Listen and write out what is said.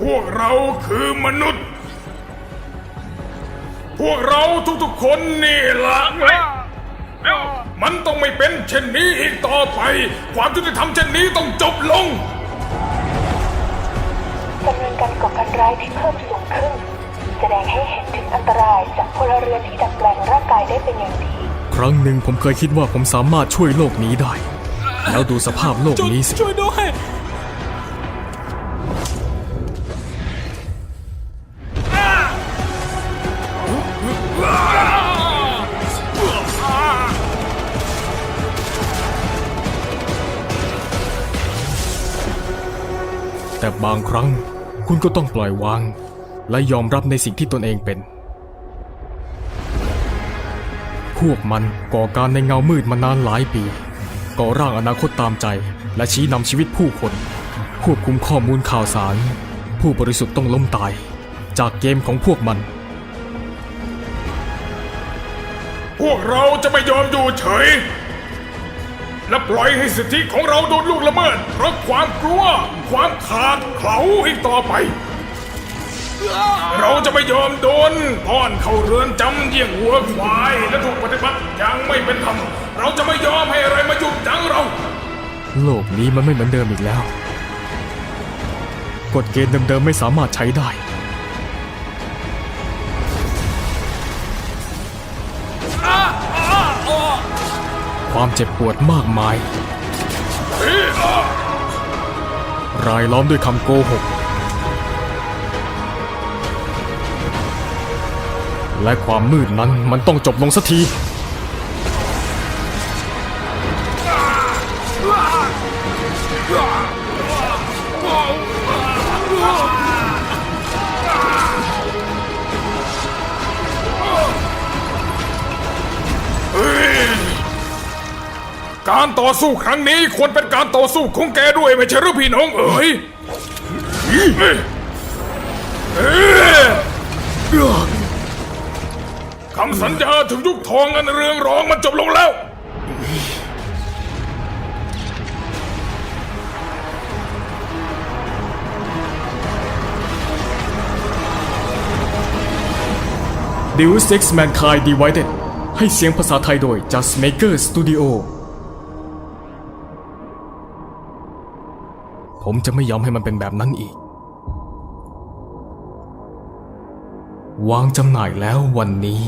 พวกเราคือมนุษย์ พวกเราทุกๆคนนี่ละมันต้องไม่เป็นเช่นนี้อีกต่อไป ความยุติธรรมเช่นนี้ต้องจบลงจำนวนการก่อการร้ายที่เพิ่มสูงขึ้น แสดงให้เห็นถึงอันตรายจากพลเรือนที่ดัดแปลงร่างกายได้เป็นอย่างดี ครั้งหนึ่งผมเคยคิดว่าผมสามารถช่วยโลกนี้ได้ แล้วดูสภาพโลกนี้สิช่วยด้วย แต่บางครั้งคุณก็ต้องปล่อยวาง และยอมรับในสิ่งที่ตนเองเป็น พวกมันก่อการในเงามืดมานานหลายปี ก่อร่างอนาคตตามใจ และชี้นำชีวิตผู้คนควบคุมข้อมูลข่าวสาร ผู้บริสุทธิ์ต้องล้มตาย จากเกมของพวกมัน พวกเราจะไม่ยอมอยู่เฉย และปล่อยให้สิทธิของเราโดนลูกละเมิดเพราะความกลัว ความขาดเขาอีกต่อไป เราจะไม่ยอมโดนป้อนเข้าเรือนจำเยี่ยงหัวควายและถูกปฏิบัติอย่างไม่เป็นธรรม เราจะไม่ยอมให้อะไรมาหยุดยั้งเรา โลกนี้มันไม่เหมือนเดิมอีกแล้ว กฎเกณฑ์เดิมๆไม่สามารถใช้ได้ ความเจ็บปวดมากมาย รายล้อมด้วยคำโกหก และความมืดนั้นมันต้องจบลงสักที การต่อสู้ครั้งนี้ควรเป็นการต่อสู้ของแกด้วยไม่ใช่หรือพี่น้องเอ๋ยคำสัญญาถึงยุคทองอันเรืองรองมันจบลงแล้ว Deus Ex Mankind Divided ให้เสียงภาษาไทยโดย Just Maker Studio ผมจะไม่ยอมให้มันเป็นแบบนั้นอีก วางจำหน่ายแล้ววันนี้